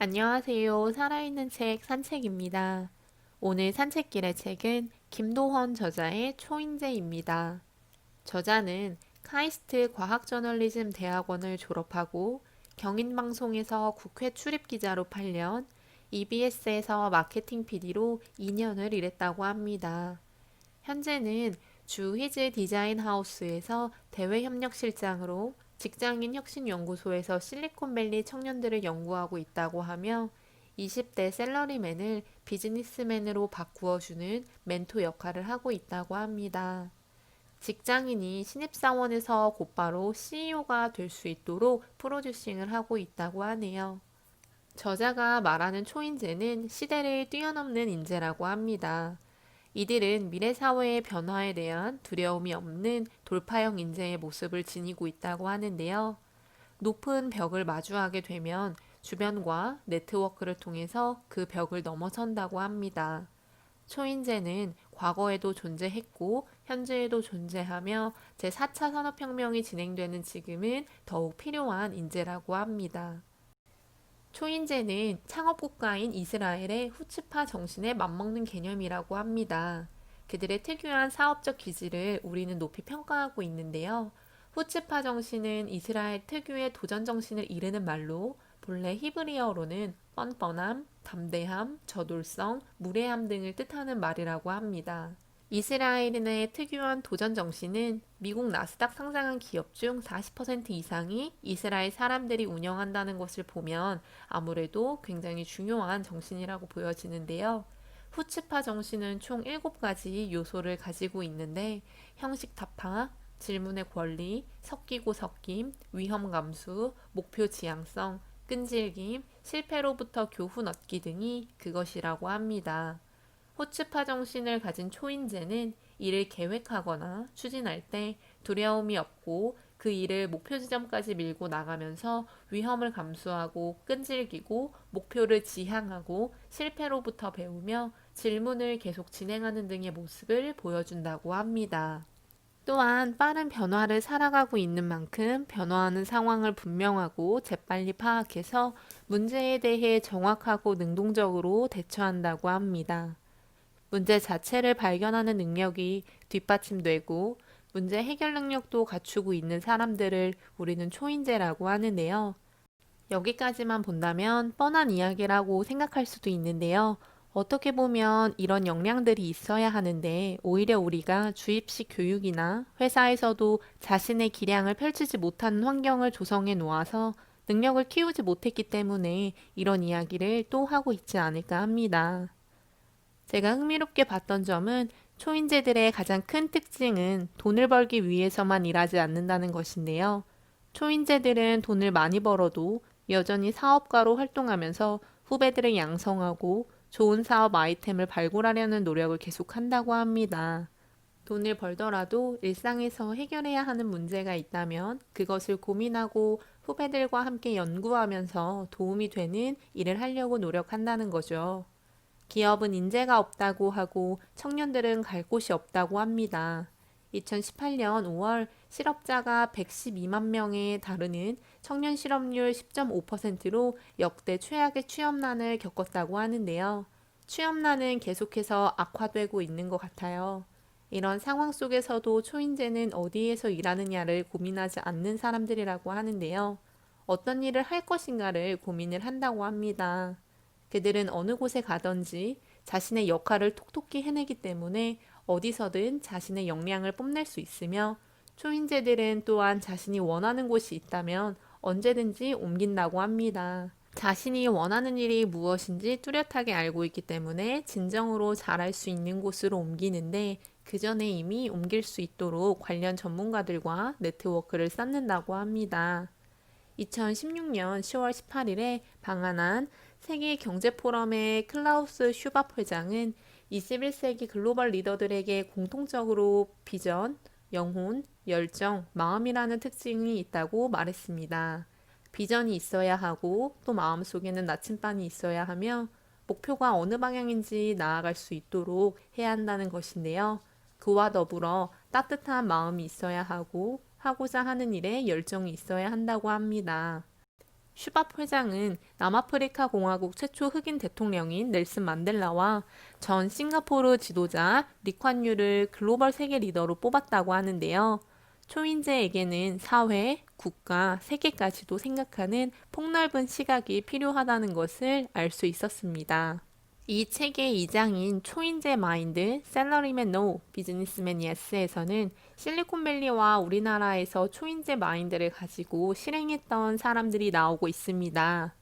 안녕하세요. 살아있는 책 산책입니다. 오늘 산책길의 책은 김도헌 저자의 초인제입니다. 저자는 카이스트 과학저널리즘 대학원을 졸업하고 경인방송에서 국회 출입기자로 8년, EBS에서 마케팅 PD로 2년을 일했다고 합니다. 현재는 주 히즈 디자인 하우스에서 대외협력실장으로 직장인 혁신연구소에서 실리콘밸리 청년들을 연구하고 있다고 하며 20대 셀러리맨을 비즈니스맨으로 바꾸어주는 멘토 역할을 하고 있다고 합니다. 직장인이 신입사원에서 곧바로 CEO가 될 수 있도록 프로듀싱을 하고 있다고 하네요. 저자가 말하는 초인재는 시대를 뛰어넘는 인재라고 합니다. 이들은 미래 사회의 변화에 대한 두려움이 없는 돌파형 인재의 모습을 지니고 있다고 하는데요. 높은 벽을 마주하게 되면 주변과 네트워크를 통해서 그 벽을 넘어선다고 합니다. 초인재는 과거에도 존재했고 현재에도 존재하며 제4차 산업혁명이 진행되는 지금은 더욱 필요한 인재라고 합니다. 초인재는 창업국가인 이스라엘의 후츠파 정신에 맞먹는 개념이라고 합니다. 그들의 특유한 사업적 기질을 우리는 높이 평가하고 있는데요. 후츠파 정신은 이스라엘 특유의 도전 정신을 이르는 말로 본래 히브리어로는 뻔뻔함, 담대함, 저돌성, 무례함 등을 뜻하는 말이라고 합니다. 이스라엘인의 특유한 도전 정신은 미국 나스닥 상장한 기업 중 40% 이상이 이스라엘 사람들이 운영한다는 것을 보면 아무래도 굉장히 중요한 정신이라고 보여지는데요. 후츠파 정신은 총 7가지 요소를 가지고 있는데 형식 타파, 질문의 권리, 섞이고 섞임, 위험 감수, 목표 지향성, 끈질김, 실패로부터 교훈 얻기 등이 그것이라고 합니다. 호츠파 정신을 가진 초인재는 일을 계획하거나 추진할 때 두려움이 없고 그 일을 목표 지점까지 밀고 나가면서 위험을 감수하고 끈질기고 목표를 지향하고 실패로부터 배우며 질문을 계속 진행하는 등의 모습을 보여준다고 합니다. 또한 빠른 변화를 살아가고 있는 만큼 변화하는 상황을 분명하고 재빨리 파악해서 문제에 대해 정확하고 능동적으로 대처한다고 합니다. 문제 자체를 발견하는 능력이 뒷받침되고 문제 해결 능력도 갖추고 있는 사람들을 우리는 초인재라고 하는데요. 여기까지만 본다면 뻔한 이야기라고 생각할 수도 있는데요. 어떻게 보면 이런 역량들이 있어야 하는데 오히려 우리가 주입식 교육이나 회사에서도 자신의 기량을 펼치지 못하는 환경을 조성해 놓아서 능력을 키우지 못했기 때문에 이런 이야기를 또 하고 있지 않을까 합니다. 제가 흥미롭게 봤던 점은 초인재들의 가장 큰 특징은 돈을 벌기 위해서만 일하지 않는다는 것인데요. 초인재들은 돈을 많이 벌어도 여전히 사업가로 활동하면서 후배들을 양성하고 좋은 사업 아이템을 발굴하려는 노력을 계속한다고 합니다. 돈을 벌더라도 일상에서 해결해야 하는 문제가 있다면 그것을 고민하고 후배들과 함께 연구하면서 도움이 되는 일을 하려고 노력한다는 거죠. 기업은 인재가 없다고 하고 청년들은 갈 곳이 없다고 합니다. 2018년 5월 실업자가 112만 명에 다르는 청년 실업률 10.5%로 역대 최악의 취업난을 겪었다고 하는데요. 취업난은 계속해서 악화되고 있는 것 같아요. 이런 상황 속에서도 초인재는 어디에서 일하느냐를 고민하지 않는 사람들이라고 하는데요. 어떤 일을 할 것인가를 고민을 한다고 합니다. 그들은 어느 곳에 가든지 자신의 역할을 톡톡히 해내기 때문에 어디서든 자신의 역량을 뽐낼 수 있으며 초인재들은 또한 자신이 원하는 곳이 있다면 언제든지 옮긴다고 합니다. 자신이 원하는 일이 무엇인지 뚜렷하게 알고 있기 때문에 진정으로 잘할 수 있는 곳으로 옮기는데 그 전에 이미 옮길 수 있도록 관련 전문가들과 네트워크를 쌓는다고 합니다. 2016년 10월 18일에 방한한 세계 경제 포럼의 클라우스 슈밥 회장은 21세기 글로벌 리더들에게 공통적으로 비전, 영혼, 열정, 마음이라는 특징이 있다고 말했습니다. 비전이 있어야 하고 또 마음 속에는 나침반이 있어야 하며 목표가 어느 방향인지 나아갈 수 있도록 해야 한다는 것인데요. 그와 더불어 따뜻한 마음이 있어야 하고 하고자 하는 일에 열정이 있어야 한다고 합니다. 슈밥 회장은 남아프리카 공화국 최초 흑인 대통령인 넬슨 만델라와 전 싱가포르 지도자 리콴유를 글로벌 세계 리더로 뽑았다고 하는데요. 초인제에게는 사회, 국가, 세계까지도 생각하는 폭넓은 시각이 필요하다는 것을 알 수 있었습니다. 이 책의 2장인 초인제 마인드, 셀러리맨 노, 비즈니스맨 예스에서는 실리콘밸리와 우리나라에서 초인제 마인드를 가지고 실행했던 사람들이 나오고 있습니다.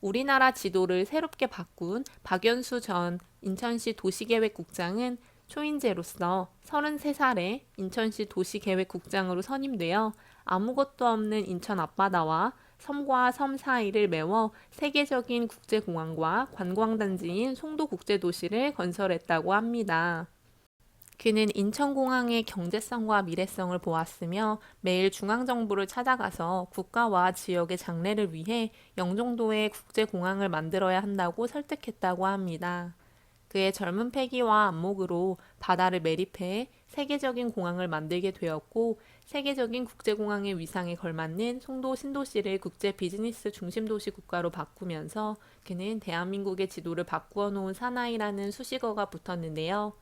우리나라 지도를 새롭게 바꾼 박연수 전 인천시 도시계획국장은 초인제로서 33살에 인천시 도시계획국장으로 선임되어 아무것도 없는 인천 앞바다와 섬과 섬 사이를 메워 세계적인 국제공항과 관광단지인 송도국제도시를 건설했다고 합니다. 그는 인천공항의 경제성과 미래성을 보았으며 매일 중앙정부를 찾아가서 국가와 지역의 장래를 위해 영종도에 국제공항을 만들어야 한다고 설득했다고 합니다. 그의 젊은 패기와 안목으로 바다를 매립해 세계적인 공항을 만들게 되었고 세계적인 국제공항의 위상에 걸맞는 송도 신도시를 국제 비즈니스 중심 도시 국가로 바꾸면서 그는 대한민국의 지도를 바꾸어 놓은 사나이라는 수식어가 붙었는데요.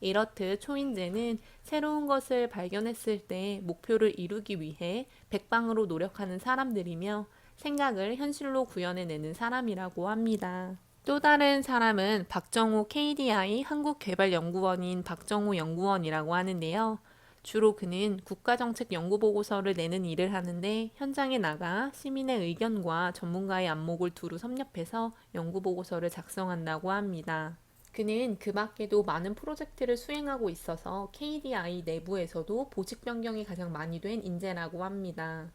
이렇듯 초인제는 새로운 것을 발견했을 때 목표를 이루기 위해 백방으로 노력하는 사람들이며 생각을 현실로 구현해내는 사람이라고 합니다. 또 다른 사람은 박정호 KDI 한국개발연구원인 박정호 연구원이라고 하는데요. 주로 그는 국가정책 연구보고서를 내는 일을 하는데 현장에 나가 시민의 의견과 전문가의 안목을 두루 섭렵해서 연구보고서를 작성한다고 합니다. 그는 그 밖에도 많은 프로젝트를 수행하고 있어서 KDI 내부에서도 보직 변경이 가장 많이 된 인재라고 합니다.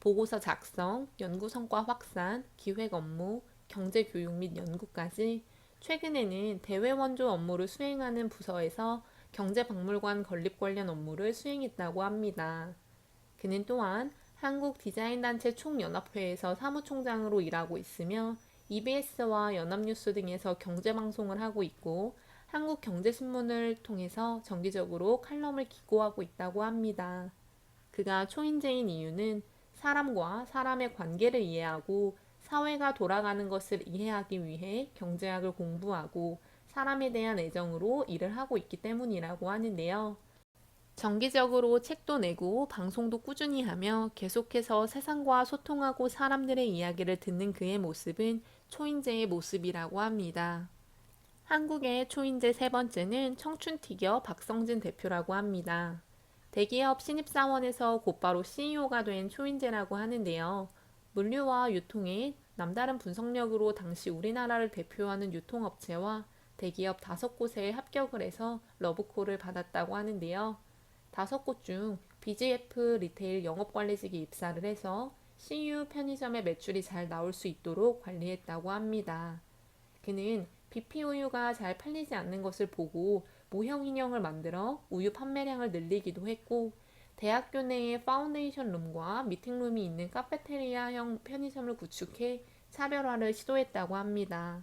보고서 작성, 연구 성과 확산, 기획 업무, 경제 교육 및 연구까지 최근에는 대외 원조 업무를 수행하는 부서에서 경제박물관 건립 관련 업무를 수행했다고 합니다. 그는 또한 한국 디자인단체 총연합회에서 사무총장으로 일하고 있으며 EBS와 연합뉴스 등에서 경제방송을 하고 있고 한국경제신문을 통해서 정기적으로 칼럼을 기고하고 있다고 합니다. 그가 초인제인 이유는 사람과 사람의 관계를 이해하고 사회가 돌아가는 것을 이해하기 위해 경제학을 공부하고 사람에 대한 애정으로 일을 하고 있기 때문이라고 하는데요. 정기적으로 책도 내고 방송도 꾸준히 하며 계속해서 세상과 소통하고 사람들의 이야기를 듣는 그의 모습은 초인제의 모습이라고 합니다. 한국의 초인제 세 번째는 청춘티겨 박성진 대표라고 합니다. 대기업 신입사원에서 곧바로 CEO가 된 초인제라고 하는데요. 물류와 유통의 남다른 분석력으로 당시 우리나라를 대표하는 유통업체와 대기업 다섯 곳에 합격을 해서 러브콜을 받았다고 하는데요. 다섯 곳 중 BGF 리테일 영업관리직에 입사를 해서 CU 편의점의 매출이 잘 나올 수 있도록 관리했다고 합니다. 그는 BP 우유가 잘 팔리지 않는 것을 보고 모형 인형을 만들어 우유 판매량을 늘리기도 했고 대학교 내에 파운데이션 룸과 미팅룸이 있는 카페테리아형 편의점을 구축해 차별화를 시도했다고 합니다.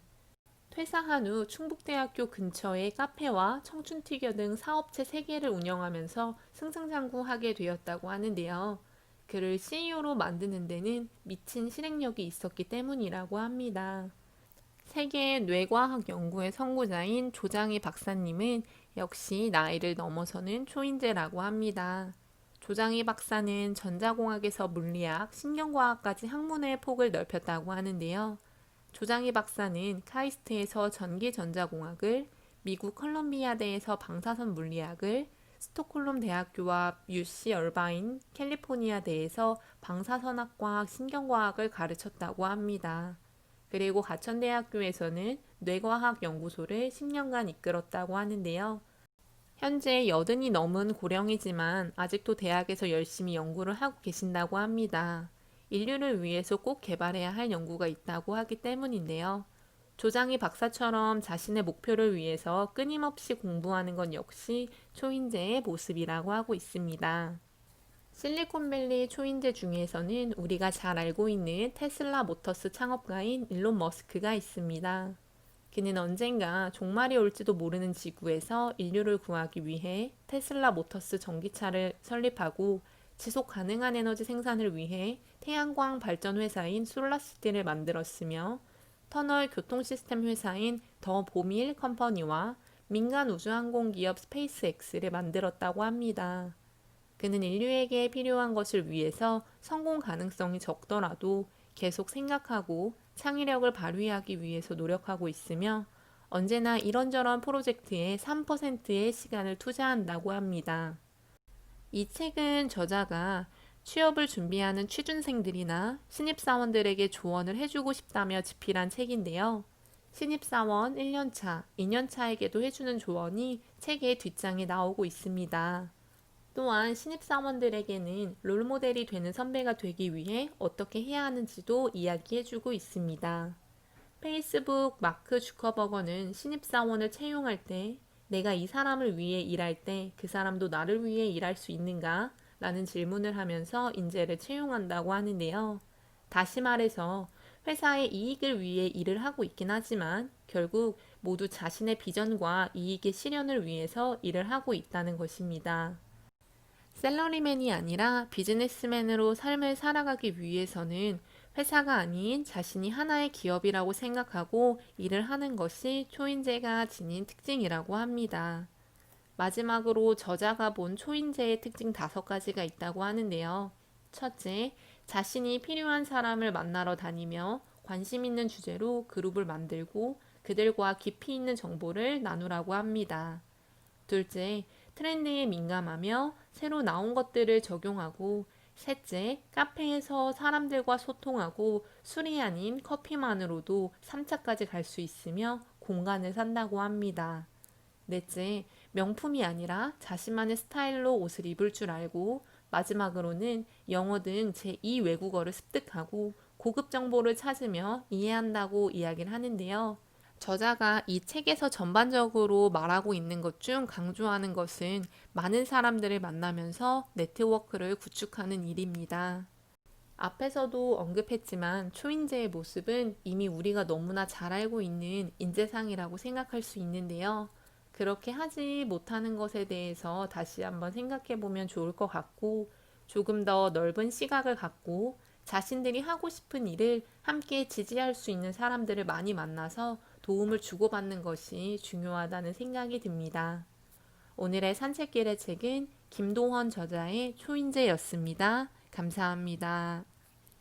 퇴사한 후 충북대학교 근처에 카페와 청춘티겨 등 사업체 3개를 운영하면서 승승장구하게 되었다고 하는데요. 그를 CEO로 만드는 데는 미친 실행력이 있었기 때문이라고 합니다. 세계 뇌과학 연구의 선구자인 조장희 박사님은 역시 나이를 넘어서는 초인제라고 합니다. 조장희 박사는 전자공학에서 물리학, 신경과학까지 학문의 폭을 넓혔다고 하는데요. 조장희 박사는 카이스트에서 전기 전자공학을, 미국 컬럼비아대에서 방사선 물리학을, 스톡홀름 대학교와 UC 얼바인 캘리포니아대에서 방사선학과 신경과학을 가르쳤다고 합니다. 그리고 가천대학교에서는 뇌과학 연구소를 10년간 이끌었다고 하는데요. 현재 여든이 넘은 고령이지만 아직도 대학에서 열심히 연구를 하고 계신다고 합니다. 인류를 위해서 꼭 개발해야 할 연구가 있다고 하기 때문인데요. 조장희 박사처럼 자신의 목표를 위해서 끊임없이 공부하는 건 역시 초인제의 모습이라고 하고 있습니다. 실리콘밸리 초인제 중에서는 우리가 잘 알고 있는 테슬라 모터스 창업가인 일론 머스크가 있습니다. 그는 언젠가 종말이 올지도 모르는 지구에서 인류를 구하기 위해 테슬라 모터스 전기차를 설립하고 지속 가능한 에너지 생산을 위해 태양광 발전 회사인 솔라시티를 만들었으며 터널 교통 시스템 회사인 더 보밀 컴퍼니와 민간 우주항공 기업 스페이스X를 만들었다고 합니다. 그는 인류에게 필요한 것을 위해서 성공 가능성이 적더라도 계속 생각하고 창의력을 발휘하기 위해서 노력하고 있으며 언제나 이런저런 프로젝트에 3%의 시간을 투자한다고 합니다. 이 책은 저자가 취업을 준비하는 취준생들이나 신입사원들에게 조언을 해주고 싶다며 집필한 책인데요. 신입사원 1년차, 2년차에게도 해주는 조언이 책의 뒷장에 나오고 있습니다. 또한 신입사원들에게는 롤모델이 되는 선배가 되기 위해 어떻게 해야 하는지도 이야기해주고 있습니다. 페이스북 마크 주커버거는 신입사원을 채용할 때 내가 이 사람을 위해 일할 때 그 사람도 나를 위해 일할 수 있는가? 라는 질문을 하면서 인재를 채용한다고 하는데요. 다시 말해서 회사의 이익을 위해 일을 하고 있긴 하지만 결국 모두 자신의 비전과 이익의 실현을 위해서 일을 하고 있다는 것입니다. 셀러리맨이 아니라 비즈니스맨으로 삶을 살아가기 위해서는 회사가 아닌 자신이 하나의 기업이라고 생각하고 일을 하는 것이 초인제가 지닌 특징이라고 합니다. 마지막으로 저자가 본 초인제의 특징 다섯 가지가 있다고 하는데요. 첫째, 자신이 필요한 사람을 만나러 다니며 관심 있는 주제로 그룹을 만들고 그들과 깊이 있는 정보를 나누라고 합니다. 둘째, 트렌드에 민감하며 새로 나온 것들을 적용하고 셋째, 카페에서 사람들과 소통하고 술이 아닌 커피만으로도 3차까지 갈 수 있으며 공간을 산다고 합니다. 넷째, 명품이 아니라 자신만의 스타일로 옷을 입을 줄 알고 마지막으로는 영어 등 제2 외국어를 습득하고 고급 정보를 찾으며 이해한다고 이야기를 하는데요. 저자가 이 책에서 전반적으로 말하고 있는 것 중 강조하는 것은 많은 사람들을 만나면서 네트워크를 구축하는 일입니다. 앞에서도 언급했지만 초인제의 모습은 이미 우리가 너무나 잘 알고 있는 인재상이라고 생각할 수 있는데요. 그렇게 하지 못하는 것에 대해서 다시 한번 생각해 보면 좋을 것 같고 조금 더 넓은 시각을 갖고 자신들이 하고 싶은 일을 함께 지지할 수 있는 사람들을 많이 만나서 도움을 주고받는 것이 중요하다는 생각이 듭니다. 오늘의 산책길의 책은 김동헌 저자의 초인제였습니다. 감사합니다.